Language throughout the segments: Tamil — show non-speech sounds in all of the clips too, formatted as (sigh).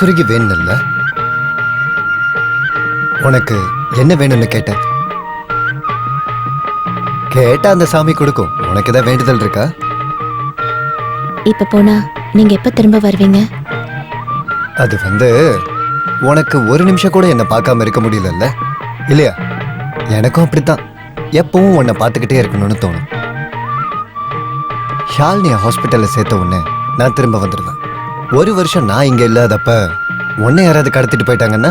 மனசுருகி வேணும்ல? உனக்கு என்ன வேணும்னு கேட்ட கேட்டா அந்த சாமி கொடுக்கும். உனக்கு ஏதாவது வேண்டுதல் இருக்கா? இப்ப போனா நீங்க எப்ப திரும்ப வருவீங்க? அது வந்து உனக்கு ஒரு நிமிஷம் கூட என்னை பார்க்காம இருக்க முடியலல்ல? இல்லையா? எனக்கும் அப்படித்தான். எப்பவும் உன்னை பார்த்துக்கிட்டே இருக்கணும்னு தோணும். ஷாலினியை ஹாஸ்பிட்டலில் சேர்த்த உடனே நான் திரும்ப வந்துடுவேன் ஒரு வருஷம் நான் இங்கே இல்லாதப்ப உன்னை யாராவது கடத்திட்டு போயிட்டாங்கன்னா?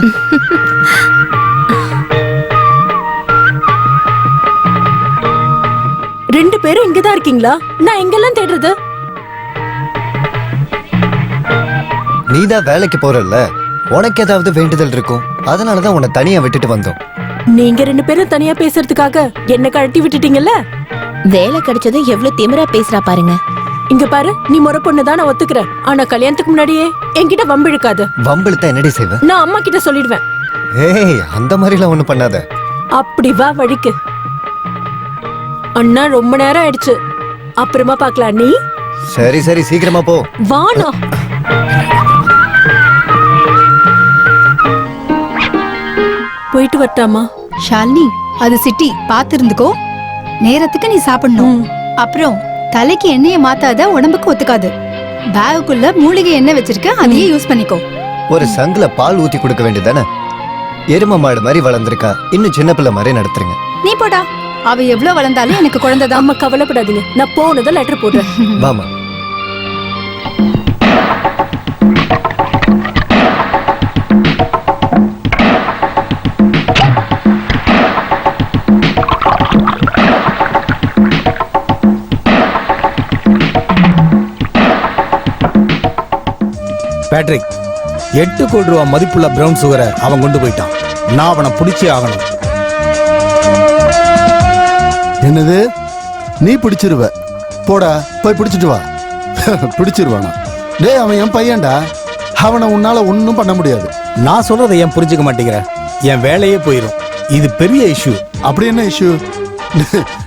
ரெண்டு பேரும் இங்கதான் இருக்கீங்களா? நான் எங்கெல்லாம் தேடுறது? நீ தான் வேலைக்கு போறல்ல. உனக்கு ஏதாவது வேண்டுதல் இருக்கும். அதனால தான் உன்னை தனியா விட்டுட்டு வந்தோம். நீங்க ரெண்டு பேரும் தனியா பேசுறதுக்காக என்ன கழட்டி விட்டுட்டீங்கல்ல? வேலை கிடைச்சதும் எவ்வளவு திமிரா பேசுறா பாருங்க. இங்க பாரு நீ முறை பொண்ணுதான் நான் ஒத்துக்கிறேன் ஆனா கல்யாணத்துக்கு முன்னாடியே என்கிட்ட வம்பிழுக்காத. வம்பிழுத்த என்னடி செய்வ? நான் அம்மா கிட்ட சொல்லிடுவேன். ஏய் அந்த மாதிரிலாம் ஒன்றும் பண்ணாத. அப்படி வா வழிக்கு. அண்ணா ரொம்ப நேரம் ஆயிடுச்சு. அப்புறமா பார்க்கலாம். நீ? சரி சரி சீக்கிரமா போ. வானா போயிட்டு வரட்டாமா ஷாலினி அது சிட்டி பாத்து இருந்துக்கோ நேரத்துக்கு நீ சாப்பிடணும். அப்புறம் தலைக்கு எண்ணெயை மாத்தாத உடம்புக்கு ஒத்துக்காது. பேகுக்குள்ள மூலிகை எண்ணெய் வச்சிருக்க அதையே யூஸ் பண்ணிக்கோ. ஒரு சங்குல பால் ஊத்தி கொடுக்க வேண்டியதானே எரும மாடு மாதிரி வளர்ந்துருக்கா. இன்னும் சின்ன பிள்ளை மாதிரி நடத்துறீங்க. நீ போடா. அவ எவ்வளவு வளர்ந்தாலும் எனக்கு குழந்தைதான். அம்மா கவலைப்படாதீங்க. நான் போனதும் லெட்டர் போடுறேன். வாமா பேட்ரிக். எட்டு கோடி ரூபா மதிப்புள்ள பிரவுன் சுகரை அவன் கொண்டு போயிட்டான். நான் அவனை பிடிச்சே ஆகணும். என்னது? நீ பிடிச்சிருவ. போடா போய் பிடிச்சிட்டு வா. (laughs) பிடிச்சிருவானா? டேய் அவன் என் பையன்டா. அவனை உன்னால ஒன்றும் பண்ண முடியாது. நான் சொல்றதை ஏன் புரிஞ்சுக்க மாட்டேங்கிற? என் வேலையே போயிடும் இது பெரிய இஷ்யூ அப்படி என்ன இஷ்யூ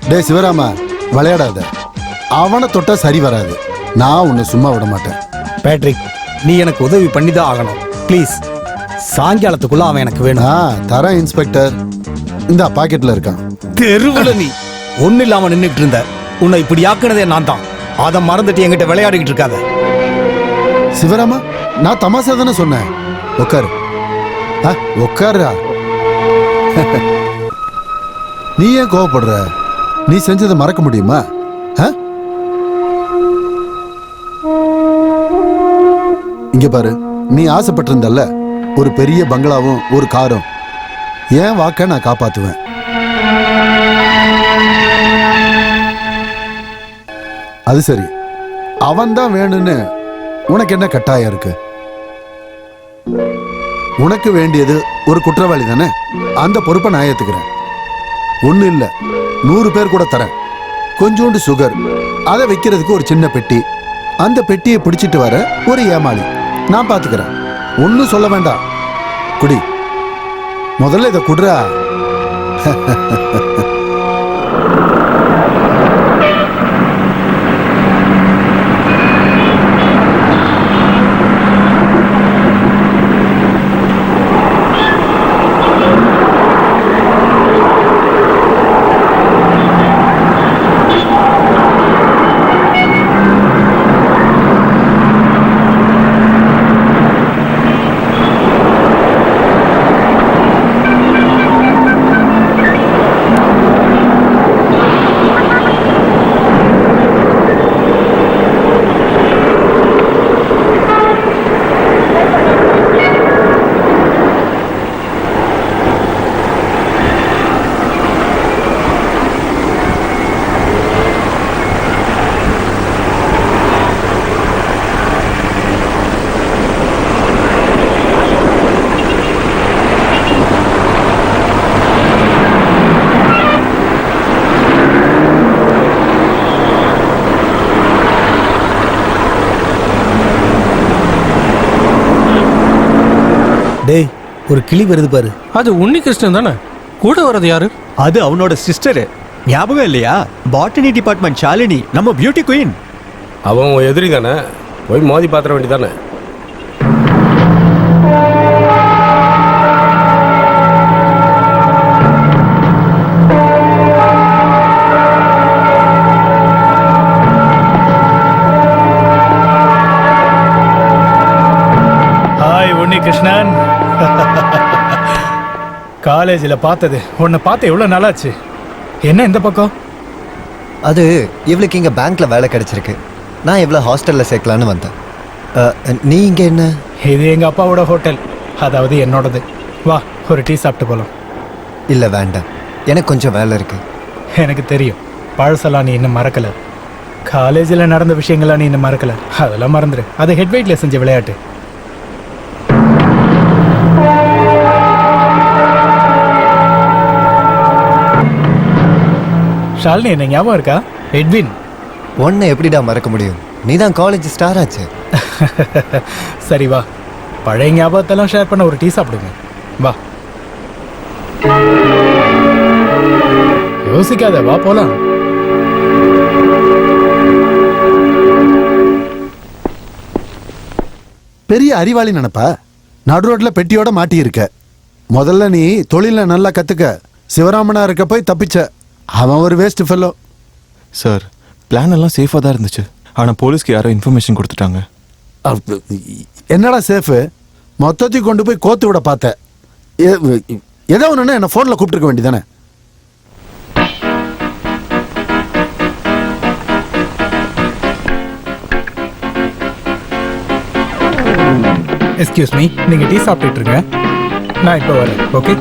டேய் சிவராமா விளையாடாத. அவனை தொட்டா சரி வராது. நான் உன்னை சும்மா விட மாட்டேன். பேட்ரிக் நீ எனக்கு உதவி பண்ணி தான் ஆகணும். ப்ளீஸ் சாயங்காலத்துக்குள்ள அவன் எனக்கு வேணும். ஆ தரேன் இன்ஸ்பெக்டர். இந்த பாக்கெட்ல இருக்கான். தெருவுல நீ. ஒண்ணு இல்லாம நின்னுட்டு இருந்த. உன்னை இப்படி ஆக்குனதே நான் தான். அதை மறந்துட்டு என்கிட்ட விளையாடிக்கிட்டு இருக்காத. சிவராமா நான் தமாசா தானே சொன்னேன். உட்காரு ஆ, உட்காருடா (laughs) நீ ஏன் கோவப்படுற? நீ செஞ்சதை மறக்க முடியுமா? ஆ? இங்க பாரு நீ ஆசைப்பட்டிருந்தல்ல ஒரு பெரிய பங்களாவும் ஒரு காரும். ஏன் வாக்க நான் காப்பாத்துவேன். அது சரி. அவன் தான் வேணும்னு உனக்கு என்ன கட்டாயம் இருக்கு? உனக்கு வேண்டியது ஒரு குற்றவாளி தானே? அந்த பொறுப்பை நான் ஏத்துக்கிறேன். ஒண்ணு இல்ல நூறு பேர் கூட தரேன். கொஞ்சோண்டு சுகர் அதை வைக்கிறதுக்கு ஒரு சின்ன பெட்டி. அந்த பெட்டியை பிடிச்சிட்டு வர ஒரு ஏமாளி. நான் பார்த்துக்கிறேன் ஒன்றும் சொல்ல வேண்டாம். குடி. முதல்ல இதை குடுறா (laughs) டேய் ஒரு கிளி வருது பாரு. அது உன்னி கிருஷ்ணன் தானே? கூட வர்றது யாரு? அது அவனோட சிஸ்டர் ஞாபகம் இல்லையா? பாட்டனி டிபார்ட்மெண்ட் ஷாலினி நம்ம பியூட்டி குயின் அவன் உன் எதிரி தானே? போய் மோதி பாத்திர வேண்டியதானே காலேஜில் பார்த்தது. உன்னை பார்த்து எவ்வளோ நாளாச்சு? என்ன இந்த பக்கம்? அது இவளுக்கு இங்கே பேங்க்ல வேலை கிடைச்சிருக்கு. நான் இவ்வளோ ஹாஸ்டலில் சேர்க்கலான்னு வந்தேன். அஹ், நீ இங்கே என்ன? இது எங்கள் அப்பாவோட ஹோட்டல் அதாவது என்னோடது. வா ஒரு டீ சாப்பிட்டு போகலாம் இல்லை வேண்டாம். எனக்கு கொஞ்சம் வேலை இருக்கு. எனக்கு தெரியும். பழசெல்லாம் நீ இன்னும் மறக்கல. காலேஜில் நடந்த விஷயங்கள்லாம் நீ இன்னும் மறக்கல. அதெல்லாம் மறந்துடு அது ஹெட் வெயிட்டில் செஞ்ச விளையாட்டு. ஷாலினி என்ன ஞாபகம் இருக்கா? எட்வின் உன்னை எப்படிடா மறக்க முடியும்? நீ தான் காலேஜ் ஸ்டார் ஆச்சு. சரி வா. பழைய ஞாபகத்தெல்லாம் ஷேர் பண்ண ஒரு டீ சாப்பிடுங்க. வா. யோசிக்காத வா போலாம். பெரிய அறிவாளி நினைப்பா? நடு ரோட்ல பெட்டியோட மாட்டி இருக்க முதல்ல நீ தொழில நல்லா கத்துக்க. சிவராமனா இருக்க போய் தப்பிச்ச. அவன் ஒரு வேஸ்ட் ஃபெல்லோ சார் பிளான் எல்லாம் சேஃபாக தான் இருந்துச்சு. ஆனால் போலீஸ்க்கு யாரோ இன்ஃபர்மேஷன் கொடுத்துட்டாங்க. என்னடா சேஃபு மொத்தத்தையும் கொண்டு போய் கோத்து விட பார்த்த. ஏ- ஏதோ ஒன்று என்ன ஃபோனில் கூப்பிட்டுருக்க வேண்டியதானே எஸ்கியூஸ் மீ நீங்க டீ சாப்பிட்டுட்டு இருங்க. நான் இப்போ வரேன் ஓகே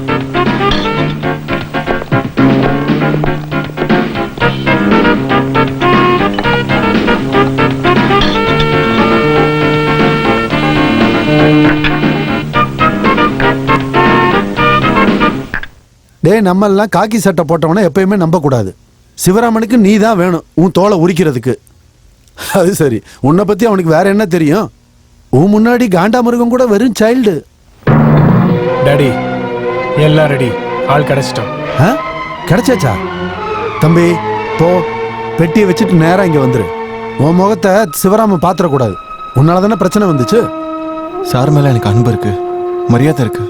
டேய் நம்மெல்லாம் காக்கி சட்டை போட்டவன எப்பயுமே நம்பக்கூடாது. சிவராமனுக்கு நீ தான் வேணும் உன் தோலை உரிக்கிறதுக்கு. அது சரி உன்னை பற்றி அவனுக்கு வேற என்ன தெரியும்? உன் முன்னாடி காண்டாமிருகம் கூட வெறும் சைல்டு டாடி எல்லாம் ரெடி ஆள் கிடைச்சிட்டோம். ஆ? கிடைச்சாச்சா? தம்பி போ பெட்டியை வச்சுட்டு நேரா இங்க வந்துரு. உன் முகத்தை சிவராமன் பாத்திரக்கூடாது. உன்னால தானே பிரச்சனை வந்துச்சு? சார் மேலே எனக்கு அன்பு இருக்கு மரியாதை இருக்கு.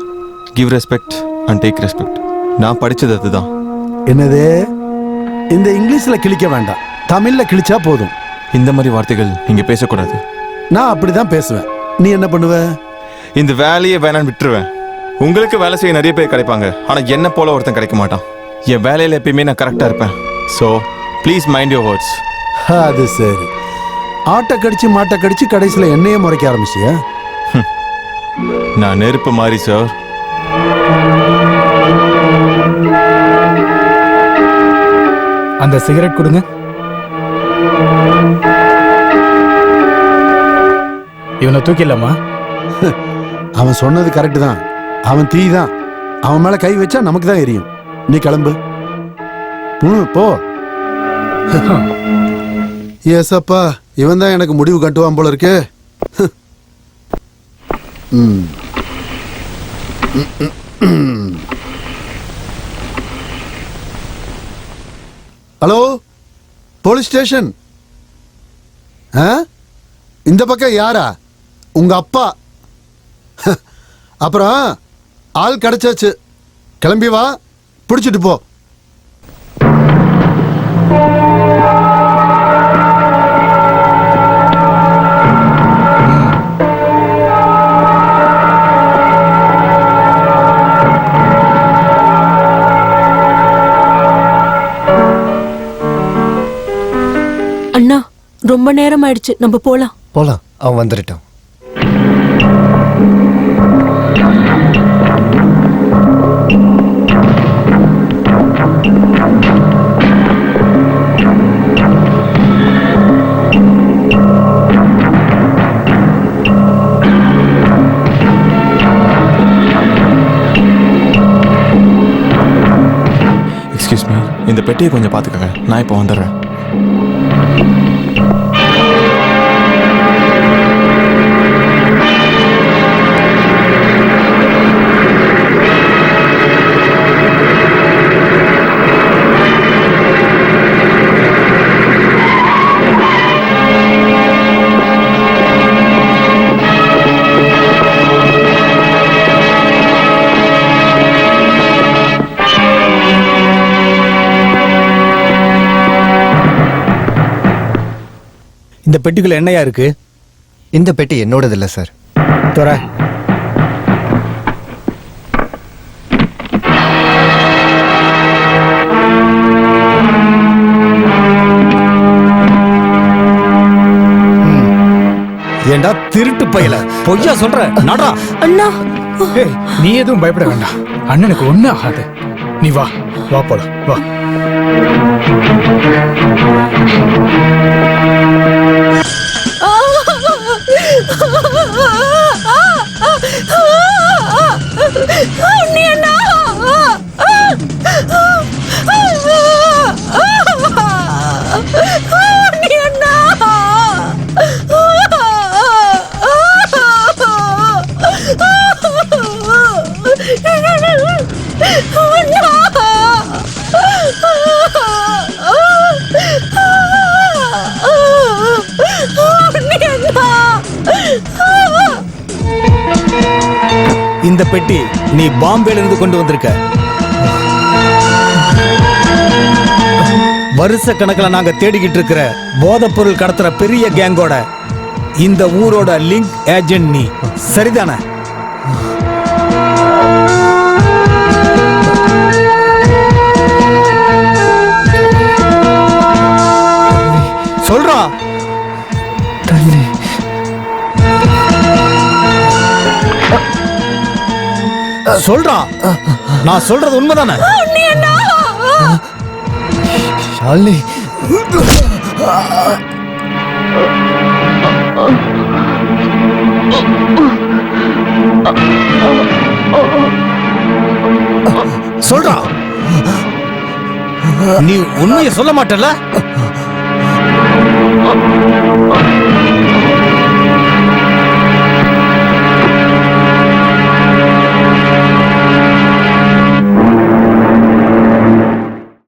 Give respect and take respect நான் படித்தது அதுதான். என்னது? இந்த இங்கிலீஷ்ல கிழிக்க வேண்டாம். தமிழ்ல கிழிச்சா போதும். இந்த மாதிரி வார்த்தைகள் நீங்கள் பேசக்கூடாது. நான் அப்படிதான் பேசுவேன். நீ என்ன பண்ணுவ? இந்த வேலையை வேணான்னு விட்டுருவேன். உங்களுக்கு வேலை செய்ய நிறைய பேர் கிடைப்பாங்க. ஆனால் என்ன போல ஒருத்தன் கிடைக்க மாட்டான். என் வேலையில் எப்பயுமே நான் கரெக்டாக இருப்பேன். So please mind your words அது சரி. ஆட்டை கடிச்சு மாட்டை கடிச்சு கடைசியில் என்னையே முறைக்க ஆரம்பிச்சியா நான் நெருப்பு மாதிரி சார் அந்த சிகரெட் கொடுங்க. இவனை தூக்கிடலாமா? (laughs) அவன் சொன்னது கரெக்டு தான். அவன் தீ தான். அவன் மேலே கை வச்சா நமக்கு தான் எரியும். நீ கிளம்பு. ம் போ. எஸ் (laughs) அப்பா. இவன் தான் எனக்கு முடிவு கட்டுவான் போல இருக்கு. (laughs) ம். (clears throat) ஹலோ? Police station? ஆ? இந்த பக்கம் யாரா? உங்கள் அப்பா. (laughs) அப்புறம் ஆள் கிடச்சாச்சு. கிளம்பி வா. பிடிச்சிட்டு போ. ரொம்ப நேரம் ஆயிடுச்சு நம்ம போலாம். போலாம். அவன் வந்துடட்டும் எக்ஸ்கியூஸ் மீ இந்த பெட்டியை கொஞ்சம் பார்த்துக்கங்க. நான் இப்போ வந்துடுறேன். Thank you. இந்த பெட்டிக்குள்ள என்னையா இருக்கு? இந்த பெட்டி என்னோடது இல்லை சார் துற ஏண்டா திருட்டு பையல? பொய்யா சொல்ற. நடா. அண்ணா. நீ எதுவும் பயப்பட வேண்டாம். அண்ணனுக்கு ஒன்றும் ஆகாது. நீ வா. வா போல வா. இந்த பெட்டி நீ பாம்பேல இருந்து கொண்டு வந்திருக்க. வருஷ கணக்கில் நாங்க தேடிக்கிட்டு இருக்கிற போதைப் பொருள் கடத்துற பெரிய கேங்கோட இந்த ஊரோட லிங்க் ஏஜென்ட் நீ. சரிதானே? சொல்றா நான் சொல்றது உண்மைதானே? ஷாலினி. சொல்றா நீ உண்மையை சொல்ல மாட்டல